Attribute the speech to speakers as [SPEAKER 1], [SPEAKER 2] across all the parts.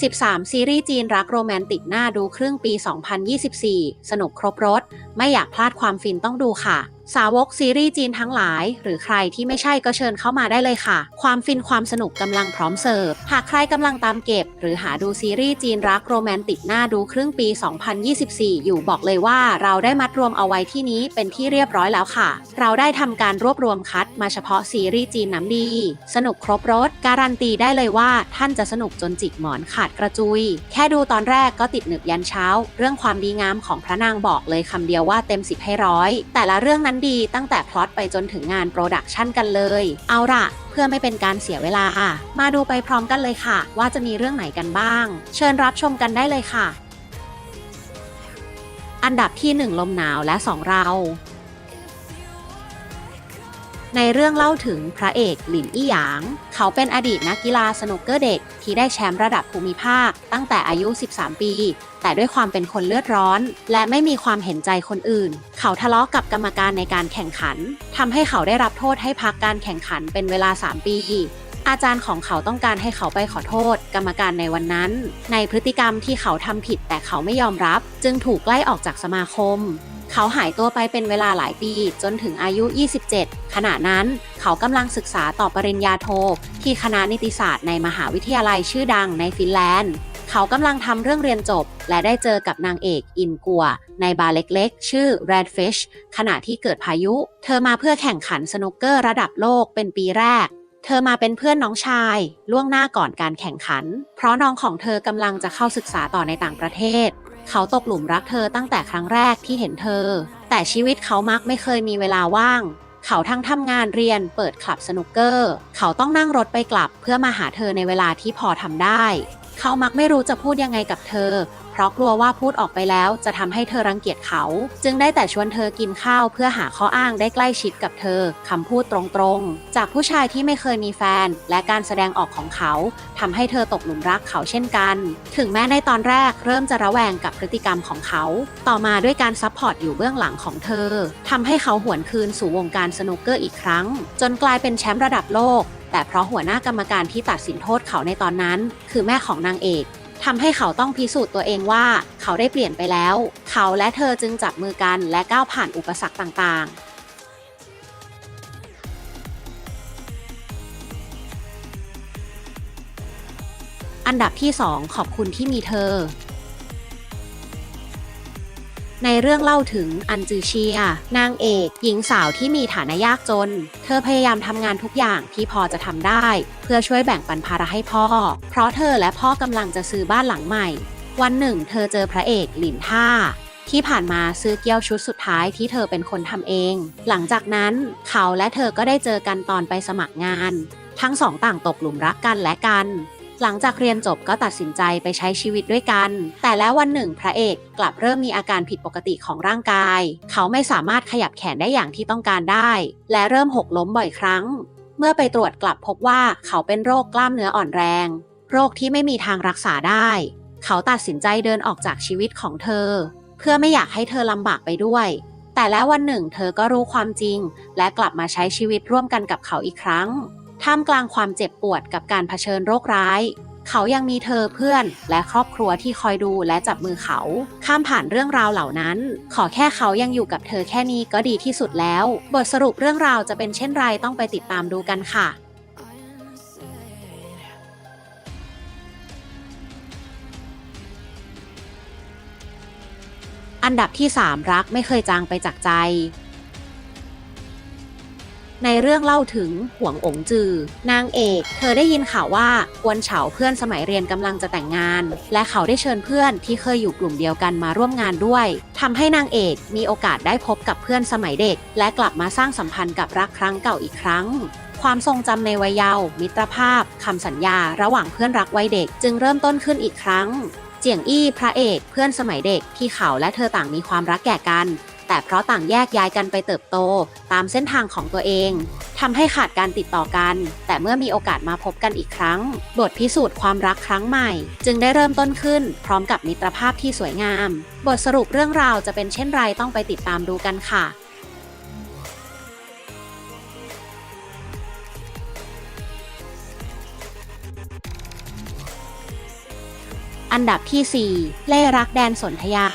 [SPEAKER 1] 13 ซีรีส์จีนรักโรแมนติกน่าดูครึ่งปี 2024 สนุกครบรถ ไม่อยากพลาดความฟินต้องดูค่ะ สาวกซีรีส์จีนทั้งหลาย หรือใครที่ไม่ใช่ก็เชิญเข้ามาได้เลยค่ะ ความฟินความสนุกกำลังพร้อมเสิร์ฟ หากใครกำลังตามเก็บ หรือหาดูซีรีส์จีนรักโรแมนติกน่าดูครึ่งปี 2024 อยู่บอกเลยว่าเราได้มัดรวมเอาไว้ที่นี้เป็นที่เรียบร้อยแล้วค่ะ เราได้ทำการรวบรวมคัดมาเฉพาะซีรีส์จีนน้ำดี สนุกครบรถการันตีได้เลยว่าท่านจะสนุกจนจิกหมอนขาดกระจุย แค่ดูตอนแรกก็ติดหนึบยันเช้า เรื่องความดีงามของพระนางบอกเลยคำเดียวว่าเต็ม10ให้ร้อยแต่ละเรื่องนั้นดีตั้งแต่พล็อตไปจนถึงงานโปรดักชันกันเลย เอาล่ะ เพื่อไม่เป็นการเสียเวลาอะ มาดูไปพร้อมกันเลยค่ะ ว่าจะมีเรื่องไหนกันบ้าง เชิญรับชมกันได้เลยค่ะ อันดับที่ 1 ลมหนาวและ 2 เรา ในเรื่องเล่าถึงพระเอกหลินอี้หยาง เขาเป็นอดีตนักกีฬาสนุกเกอร์เด็กที่ได้แชมป์ระดับภูมิภาค ตั้งแต่อายุ 13 ปี แต่ด้วยความเป็นคนเลือดร้อน และไม่มีความเห็นใจคนอื่น เขาทะเลาะกับกรรมการในการแข่งขันทำให้เขาได้รับโทษให้พักการแข่งขันเป็นเวลา 3 ปีอาจารย์ของเขาต้องการให้เขาไปขอโทษ กรรมการในวันนั้น ในพฤติกรรมที่เขาทำผิดแต่เขาไม่ยอมรับ จึงถูกไล่ออกจากสมาคม เขาหายตัวไปเป็นเวลาหลายปี จนถึงอายุ 27 ขณะนั้นเขากำลังศึกษาต่อปริญญาโท ที่คณะนิติศาสตร์ในมหาวิทยาลัยชื่อดังในฟินแลนด์ เขากำลังทำเรื่องเรียนจบ และได้เจอกับนางเอกอินกัว ในบาร์เล็กๆ ชื่อ Redfish ขณะที่เกิดพายุ เธอมาเพื่อแข่งขันสนุกเกอร์ระดับโลกเป็นปีแรกเธอมาเป็นเพื่อนน้องชาย ล่วงหน้าก่อนการแข่งขัน เพราะน้องของเธอกำลังจะเข้าศึกษาต่อในต่างประเทศ เขาตกหลุมรักเธอตั้งแต่ครั้งแรกที่เห็นเธอ แต่ชีวิตเขามักไม่เคยมีเวลาว่าง เขาทั้งทำงานเรียนเปิดคลับสนุกเกอร์ เขาต้องนั่งรถไปกลับเพื่อมาหาเธอในเวลาที่พอทำได้ เขามักไม่รู้จะพูดยังไงกับเธอ เพราะกลัวว่าพูดออกไปแล้วจะทำให้เธอรังเกียจเขา จึงได้แต่ชวนเธอกินข้าวเพื่อหาข้ออ้างได้ใกล้ชิดกับเธอคำพูดตรงๆ จากผู้ชายที่ไม่เคยมีแฟน และการแสดงออกของเขาทำให้เธอตกหลุมรักเขาเช่นกัน ถึงแม้ในตอนแรกเริ่มจะระแวงกับพฤติกรรมของเขา ต่อมาด้วยการซัพพอร์ตอยู่เบื้องหลังของเธอทำให้เขาหวนคืนสู่วงการสนุกเกอร์อีกครั้ง จนกลายเป็นแชมป์ระดับโลกแต่เพราะหัวหน้ากรรมการที่ตัดสินโทษเขาในตอนนั้น คือแม่ของนางเอก ทำให้เขาต้องพิสูจน์ตัวเองว่า เขาได้เปลี่ยนไปแล้ว เขาและเธอจึงจับมือกันและก้าวผ่านอุปสรรคต่างๆอันดับที่ 2 ขอบคุณที่มีเธอ ในเรื่องเล่าถึงอันจือเชียนางเอก หญิงสาวที่มีฐานะยากจน เธอพยายามทำงานทุกอย่างที่พอจะทำได้ เพื่อช่วยแบ่งปันภาระให้พ่อ เพราะเธอและพ่อกำลังจะซื้อบ้านหลังใหม่ วันหนึ่ง เธอเจอพระเอกหลินท่าที่ผ่านมาซื้อเกี๊ยวชุดสุดท้ายที่เธอเป็นคนทำเอง หลังจากนั้นเขาและเธอก็ได้เจอกันตอนไปสมัครงาน ทั้งสองต่างตกหลุมรักกันและกัน หลังจากเรียนจบก็ตัดสินใจไปใช้ชีวิตด้วยกัน แต่แล้ววันหนึ่งพระเอกกลับเริ่มมีอาการผิดปกติของร่างกาย เขาไม่สามารถขยับแขนได้อย่างที่ต้องการได้ และเริ่มหกล้มบ่อยครั้ง เมื่อไปตรวจกลับพบว่าเขาเป็นโรคกล้ามเนื้ออ่อนแรง โรคที่ไม่มีทางรักษาได้ เขาตัดสินใจเดินออกจากชีวิตของเธอ เพื่อไม่อยากให้เธอลำบากไปด้วย แต่แล้ววันหนึ่งเธอก็รู้ความจริง และกลับมาใช้ชีวิตร่วมกันกับเขาอีกครั้ง ท่ามกลางความเจ็บปวดกับการเผชิญโรคร้าย เขายังมีเธอเพื่อนและครอบครัวที่คอยดูและจับมือเขา ข้ามผ่านเรื่องราวเหล่านั้น ขอแค่เขายังอยู่กับเธอแค่นี้ก็ดีที่สุดแล้ว บทสรุปเรื่องราวจะเป็นเช่นไรต้องไปติดตามดูกันค่ะอันดับที่ 3 รักไม่เคยจางไปจากใจ ในเรื่องเล่าถึงหวงองจือ นางเอก เธอได้ยินข่าวว่ากวนเฉาเพื่อนสมัยเรียนกำลังจะแต่งงาน และเขาได้เชิญเพื่อนที่เคยอยู่กลุ่มเดียวกันมาร่วมงานด้วยทำให้นางเอกมีโอกาสได้พบกับเพื่อนสมัยเด็ก และกลับมาสร้างสัมพันธ์กับรักครั้งเก่าอีกครั้งความทรงจำในวัยเยาว์มิตรภาพคำสัญญา ระหว่างเพื่อนรักวัยเด็ก จึงเริ่มต้นขึ้นอีกครั้ง เจียงอี้พระเอกเพื่อนสมัยเด็กที่เขาและเธอต่างมีความรักแก่กัน แต่เพราะต่างแยกย้ายกันไปเติบโต ตามเส้นทางของตัวเองทำให้ขาดการติดต่อกัน แต่เมื่อมีโอกาสมาพบกันอีกครั้ง บทพิสูจน์ความรักครั้งใหม่ จึงได้เริ่มต้นขึ้น พร้อมกับมิตรภาพที่สวยงาม บทสรุปเรื่องราวจะเป็นเช่นไรต้องไปติดตามดูกันค่ะออันดับที่ 4 เล่รักแดนสนธยา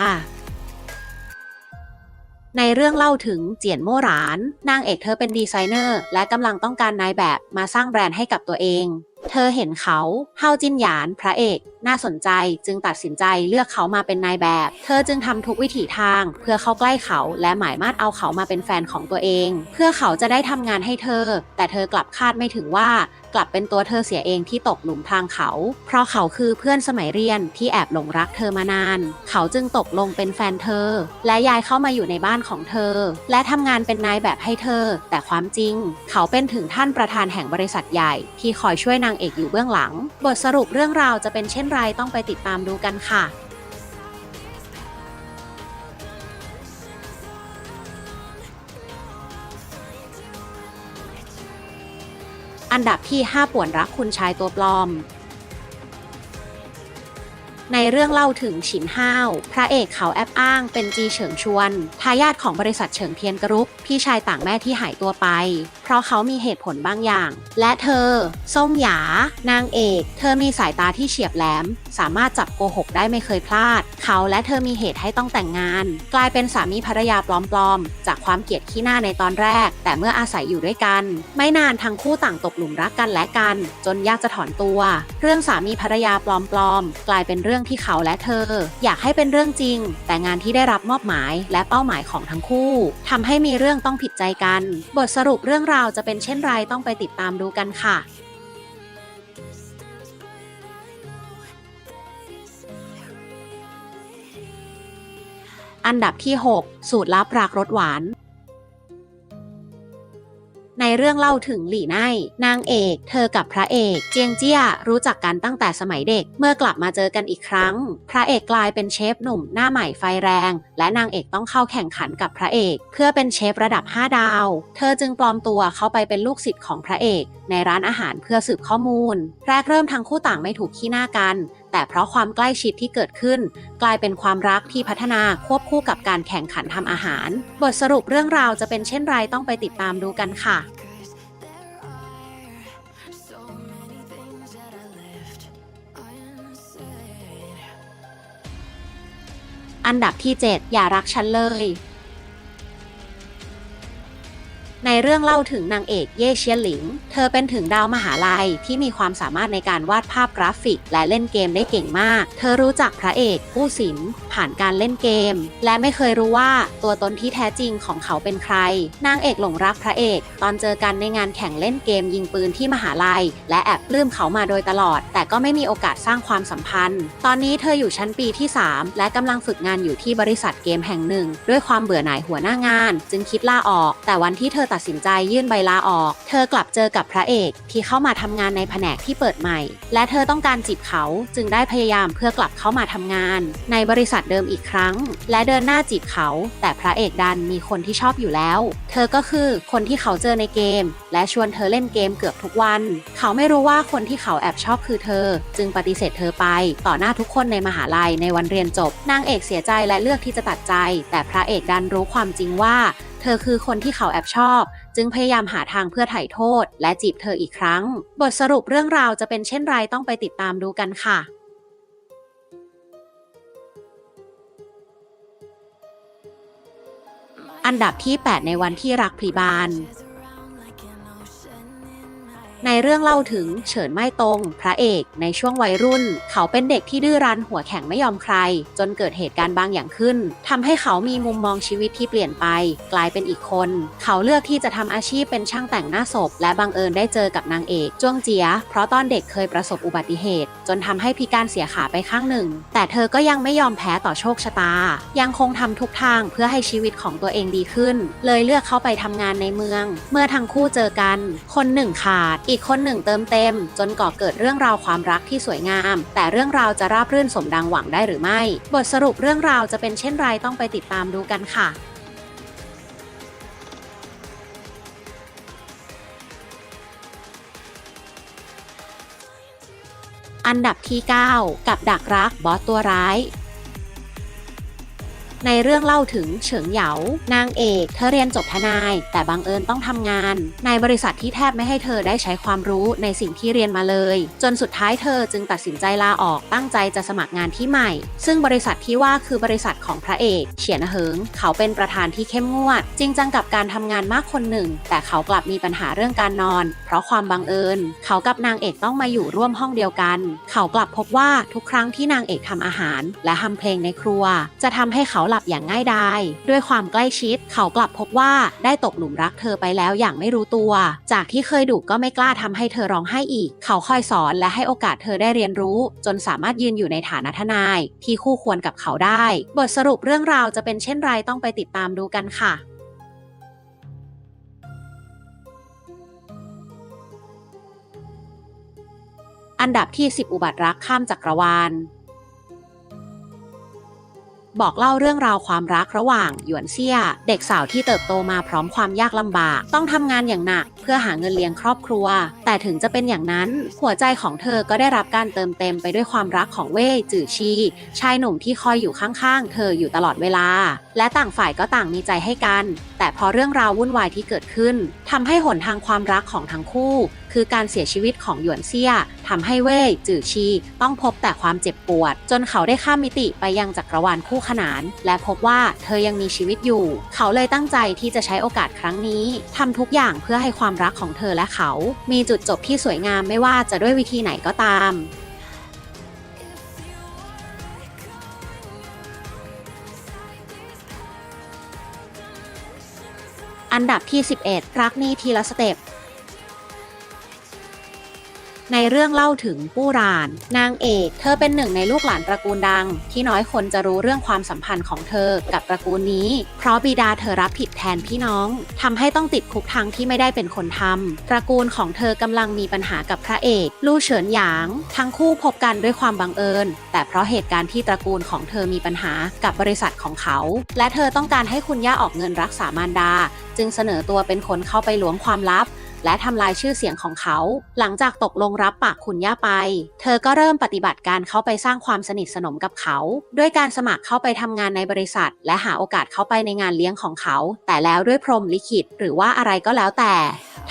[SPEAKER 1] ในเรื่องเล่าถึงเจียนโม่หราน นางเอกเธอเป็นดีไซเนอร์ และกำลังต้องการนายแบบมาสร้างแบรนด์ให้กับตัวเอง เธอเห็นเขาเฮาจินหยาน พระเอก น่าสนใจจึงตัดสินใจเลือกเขามาเป็นนายแบบ เธอจึงทำทุกวิถีทาง เพื่อเข้าใกล้เขาและหมายมาดเอาเขามาเป็นแฟนของตัวเอง เพื่อเขาจะได้ทำงานให้เธอ แต่เธอกลับคาดไม่ถึงว่ากลับเป็นตัวเธอเสียเองที่ตกหลุมพรางเขา เพราะเขาคือเพื่อนสมัยเรียนที่แอบหลงรักเธอมานาน เขาจึงตกลงเป็นแฟนเธอ และย้ายเข้ามาอยู่ในบ้านของเธอ และทำงานเป็นนายแบบให้เธอ แต่ความจริง เขาเป็นถึงท่านประธานแห่งบริษัทใหญ่ที่คอยช่วยนางเอกอยู่เบื้องหลัง บทสรุปเรื่องราวจะเป็นเช่นไรต้องไปติดตามดูกันค่ะอันดับที่ 5 ป่วนรักคุณชายตัวปลอม ในเรื่องเล่าถึงฉินห้าว พระเอกเขาแอบอ้างเป็นจีเฉิงชวน ทายาทของบริษัทเฉิงเทียนกรุ๊ป พี่ชายต่างแม่ที่หายตัวไป ราะเขามีเหตุผลบางอย่าง และเธอ ส้มหยา นางเอก เธอมีสายตาที่เฉียบแหลม สามารถจับโกหกได้ไม่เคยพลาด เขาและเธอมีเหตุให้ต้องแต่งงาน กลายเป็นสามีภรรยาปลอมๆ จากความเกลียดขี้หน้าในตอนแรก แต่เมื่ออาศัยอยู่ด้วยกัน ไม่นานทั้งคู่ต่างตกหลุมรักกันและกัน จนยากจะถอนตัว เรื่องสามีภรรยาปลอมๆ กลายเป็นเรื่องที่เขาและเธอ อยากให้เป็นเรื่องจริง แต่งานที่ได้รับมอบหมายและเป้าหมายของทั้งคู่ทำให้มีเรื่องต้องผิดใจกัน บทสรุปเรื่องราวจะเป็นเช่นไรต้องไปติดตามดูกันค่ะอันดับที่ 6 สูตรลับรากรสหวาน ในเรื่องเล่าถึงหลี่ไนนางเอก เธอกับพระเอก เจียงเจี้ยรู้จักกันตั้งแต่สมัยเด็ก เมื่อกลับมาเจอกันอีกครั้ง พระเอกกลายเป็นเชฟหนุ่มหน้าใหม่ไฟแรง และนางเอกต้องเข้าแข่งขันกับพระเอก เพื่อเป็นเชฟระดับ 5 ดาว เธอจึงปลอมตัวเข้าไปเป็นลูกศิษย์ของพระเอก ในร้านอาหารเพื่อสืบข้อมูล แรกเริ่มทั้งคู่ต่างไม่ถูกขี้หน้ากัน แต่เพราะความใกล้ชิดที่เกิดขึ้น กลายเป็นความรักที่พัฒนาควบคู่กับการแข่งขันทำอาหาร บทสรุปเรื่องราวจะเป็นเช่นไรต้องไปติดตามดูกันค่ะอันดับที่ 7 อย่ารักฉันเลย ในเรื่องเล่าถึงนางเอกเย่เชียหลิง เธอเป็นถึงดาวมหาลัยที่มีความสามารถในการวาดภาพกราฟิก และเล่นเกมได้เก่งมาก เธอรู้จักพระเอกผู้สินผ่านการเล่นเกม และไม่เคยรู้ว่าตัวตนที่แท้จริงของเขาเป็นใคร นางเอกหลงรักพระเอก ตอนเจอกันในงานแข่งเล่นเกมยิงปืนที่มหาลัย และแอบปลื้มเขามาโดยตลอด แต่ก็ไม่มีโอกาสสร้างความสัมพันธ์ ตอนนี้เธออยู่ชั้นปีที่ 3 และกำลังฝึกงานอยู่ที่บริษัทเกมแห่งหนึ่ง ด้วยความเบื่อหน่ายหัวหน้างาน จึงคิดลาออก แต่วันที่เธอตัดสินใจยื่นใบลาออก เธอกลับเจอกับพระเอก ที่เข้ามาทำงานในแผนกที่เปิดใหม่ และเธอต้องการจีบเขาจึงได้พยายามเพื่อกลับเข้ามาทำงาน ในบริษัทเดิมอีกครั้ง และเดินหน้าจีบเขา แต่พระเอกดันมีคนที่ชอบอยู่แล้ว เธอก็คือคนที่เขาเจอในเกม และชวนเธอเล่นเกมเกือบทุกวัน เขาไม่รู้ว่าคนที่เขาแอบชอบคือเธอ จึงปฏิเสธเธอไป ต่อหน้าทุกคนในมหาลัยในวันเรียนจบนางเอกเสียใจและเลือกที่จะตัดใจ แต่พระเอกดันรู้ความจริงว่า เธอคือคนที่เขาแอบชอบจึงพยายามหาทางเพื่อไถ่โทษ และจีบเธออีกครั้ง บทสรุปเรื่องราวจะเป็นเช่นไรต้องไปติดตามดูกันค่ะ อันดับที่ 8 ในวันที่รักพลีบาน ในเรื่องเล่าถึงเฉินไม่ตรง พระเอกในช่วงวัยรุ่น เขาเป็นเด็กที่ดื้อรั้นหัวแข็งไม่ยอมใคร จนเกิดเหตุการณ์บางอย่างขึ้นทำให้เขามีมุมมองชีวิตที่เปลี่ยนไป กลายเป็นอีกคน เขาเลือกที่จะทำอาชีพเป็นช่างแต่งหน้าศพ และบังเอิญได้เจอกับนางเอกจ้วงเจีย เพราะตอนเด็กเคยประสบอุบัติเหตุ จนทำให้พิการเสียขาไปข้างหนึ่ง แต่เธอก็ยังไม่ยอมแพ้ต่อโชคชะตา ยังคงทำทุกทางเพื่อให้ชีวิตของตัวเองดีขึ้น เลยเลือกเข้าไปทำงานในเมือง เมื่อทั้งคู่เจอกัน คนหนึ่งขาดอีกคนหนึ่งเติมเต็ม จนก่อเกิดเรื่องราวความรักที่สวยงาม แต่เรื่องราวจะราบรื่นสมดังหวังได้หรือไม่ บทสรุปเรื่องราวจะเป็นเช่นไรต้องไปติดตามดูกันค่ะอันดับที่ 9 กับดักรักบอสตัวร้าย ในเรื่องเล่าถึงเฉิงเหยานางเอกเธอเรียนจบทนาย แต่บังเอิญต้องทำงาน ในบริษัทที่แทบไม่ให้เธอได้ใช้ความรู้ในสิ่งที่เรียนมาเลย จนสุดท้ายเธอจึงตัดสินใจลาออกตั้งใจจะสมัครงานที่ใหม่ ซึ่งบริษัทที่ว่าคือบริษัทของพระเอกเฉียนเหิง เขาเป็นประธานที่เข้มงวด จริงจังกับการทำงานมากคนหนึ่ง แต่เขากลับมีปัญหาเรื่องการนอน เพราะความบังเอิญ เขากับนางเอกต้องมาอยู่ร่วมห้องเดียวกัน เขากลับพบว่าทุกครั้งที่นางเอกทำอาหาร และทำเพลงในครัว จะทำให้เขาหลับอย่างง่ายดาย ด้วยความใกล้ชิดเขากลับพบว่าได้ตกหลุมรักเธอไปแล้วอย่างไม่รู้ตัว จากที่เคยดุก็ไม่กล้าทำให้เธอร้องไห้อีก เขาคอยสอนและให้โอกาสเธอได้เรียนรู้ จนสามารถยืนอยู่ในฐานะทนาย ที่คู่ควรกับเขาได้ บทสรุปเรื่องราวจะเป็นเช่นไรต้องไปติดตามดูกันค่ะอันดับที่ 10 อุบัติรักข้ามจักรวาล บอกเล่าเรื่องราวความรักระหว่าง หยวนเซี่ย เด็กสาวที่เติบโตมาพร้อมความยากลำบาก ต้องทำงานอย่างหนัก เพื่อหาเงินเลี้ยงครอบครัว แต่ถึงจะเป็นอย่างนั้น หัวใจของเธอก็ได้รับการเติมเต็มไปด้วยความรักของเว่ยจื่อชี ชายหนุ่มที่คอยอยู่ข้างๆ เธออยู่ตลอดเวลา และต่างฝ่ายก็ต่างมีใจให้กัน แต่พอเรื่องราววุ่นวายที่เกิดขึ้นทำให้หนทางความรักของทั้งคู่ คือการเสียชีวิตของหยวนเซียทำให้เว่ยจื่อชี ต้องพบแต่ความเจ็บปวด จนเขาได้ข้ามมิติไปยังจักรวาลคู่ขนาน และพบว่าเธอยังมีชีวิตอยู่ เขาเลยตั้งใจที่จะใช้โอกาสครั้งนี้ทำทุกอย่างเพื่อให้ความรักของเธอและเขา มีจุดจบที่สวยงามไม่ว่าจะด้วยวิธีไหนก็ตามอันดับที่ 11 รักนี่ทีละสเต็ป ในเรื่องเล่าถึงปู้ราน นางเอก เธอเป็นหนึ่งในลูกหลานตระกูลดัง ที่น้อยคนจะรู้เรื่องความสัมพันธ์ของเธอกับตระกูลนี้ เพราะบิดาเธอรับผิดแทนพี่น้องทำให้ต้องติดคุกทั้งที่ไม่ได้เป็นคนทำตระกูลของเธอกำลังมีปัญหากับพระเอกลู่เฉินหยาง ทั้งคู่พบกันด้วยความบังเอิญ แต่เพราะเหตุการณ์ที่ตระกูลของเธอมีปัญหากับบริษัทของเขา และเธอต้องการให้คุณย่าออกเงินรักษามารดา จึงเสนอตัวเป็นคนเข้าไปล้วงความลับ และทำลายชื่อเสียงของเขา หลังจากตกลงรับปากคุณย่าไป เธอก็เริ่มปฏิบัติการเข้าไปสร้างความสนิทสนมกับเขา ด้วยการสมัครเข้าไปทำงานในบริษัท และหาโอกาสเข้าไปในงานเลี้ยงของเขา แต่แล้วด้วยพรมลิขิตหรือว่าอะไรก็แล้วแต่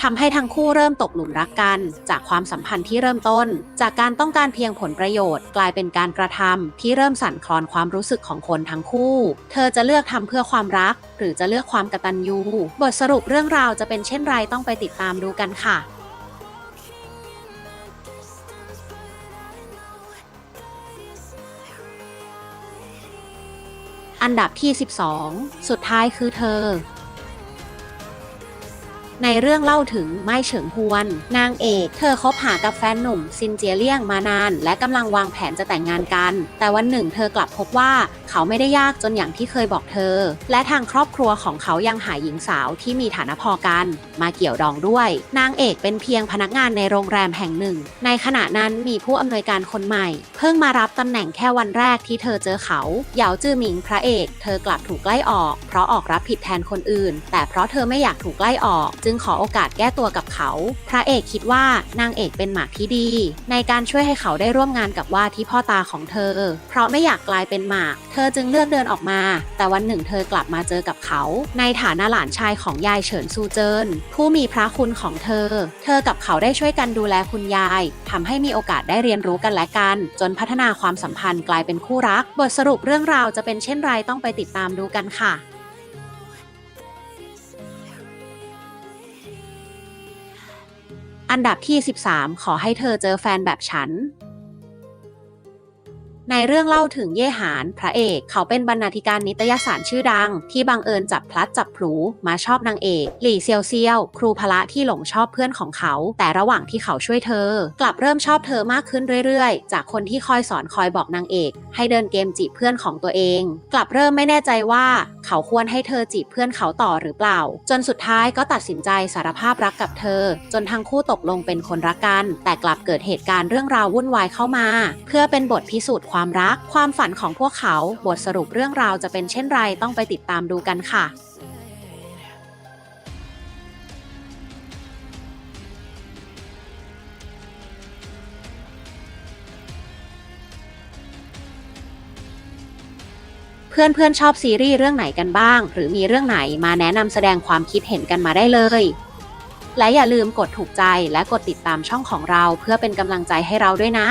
[SPEAKER 1] ทำให้ทั้งคู่เริ่มตกหลุมรักกัน จากความสัมพันธ์ที่เริ่มต้น จากการต้องการเพียงผลประโยชน์ กลายเป็นการกระทำที่เริ่มสั่นคลอนความรู้สึกของคนทั้งคู่ เธอจะเลือกทำเพื่อความรัก หรือจะเลือกความกตัญญูบทสรุปเรื่องราวจะเป็นเช่นไรต้องไปติดตามดูกันค่ะอันดับที่ 12 สุดท้ายคือเธอ ในเรื่องเล่าถึงไม้เฉิงฮวน นางเอก เธอคบหากับแฟนหนุ่มซินเจียเลี่ยงมานาน และกำลังวางแผนจะแต่งงานกัน แต่วันหนึ่งเธอกลับพบว่าเขาไม่ได้ยากจนอย่างที่เคยบอกเธอ และทางครอบครัวของเขายังหาหญิงสาวที่มีฐานะพอกัน มาเกี่ยวดองด้วย นางเอกเป็นเพียงพนักงานในโรงแรมแห่งหนึ่ง ในขณะนั้นมีผู้อำนวยการคนใหม่ เพิ่งมารับตำแหน่งแค่วันแรกที่เธอเจอเขาเหยาจื้อหมิงพระเอก เธอกลับถูกไล่ออก เพราะออกรับผิดแทนคนอื่น แต่เพราะเธอไม่อยากถูกไล่ออกจึงขอโอกาสแก้ตัวกับเขา พระเอกคิดว่านางเอกเป็นหมากที่ดี ในการช่วยให้เขาได้ร่วมงานกับว่าที่พ่อตาของเธอ เพราะไม่อยากกลายเป็นหมาก เธอจึงเลือกเดินออกมา แต่วันหนึ่งเธอกลับมาเจอกับเขา ในฐานะหลานชายของยายเฉินซูเจินผู้มีพระคุณของเธอ เธอกับเขาได้ช่วยกันดูแลคุณยายทำให้มีโอกาสได้เรียนรู้กันและกัน จนพัฒนาความสัมพันธ์กลายเป็นคู่รัก บทสรุปเรื่องราวจะเป็นเช่นไรต้องไปติดตามดูกันค่ะ อันดับที่ 13 ขอให้เธอเจอแฟนแบบฉัน ในเรื่องเล่าถึงเย่หานพระเอก เขาเป็นบรรณาธิการนิตยสารชื่อดัง ที่บังเอิญจับพลัดจับพลูมาชอบนางเอก หลี่เซียวเซียว ครูพละที่หลงชอบเพื่อนของเขา แต่ระหว่างที่เขาช่วยเธอ กลับเริ่มชอบเธอมากขึ้นเรื่อยๆ จากคนที่คอยสอนคอยบอกนางเอก ให้เดินเกมจีบเพื่อนของตัวเอง กลับเริ่มไม่แน่ใจว่า เขาควรให้เธอจีบเพื่อนเขาต่อหรือเปล่า จนสุดท้ายก็ตัดสินใจสารภาพรักกับเธอ จนทั้งคู่ตกลงเป็นคนรักกัน แต่กลับเกิดเหตุการณ์เรื่องราววุ่นวายเข้ามา เพื่อเป็นบทพิสูจน์ความรัก ความฝันของพวกเขา บทสรุปเรื่องราวจะเป็นเช่นไรต้องไปติดตามดูกันค่ะอเพื่อนๆชอบซีรีส์เรื่องไหนกันบ้าง หรือมีเรื่องไหนมาแนะนำแสดงความคิดเห็นกันมาได้เลย และอย่าลืมกดถูกใจและกดติดตามช่องของเราเพื่อเป็นกำลังใจให้เราด้วยนะ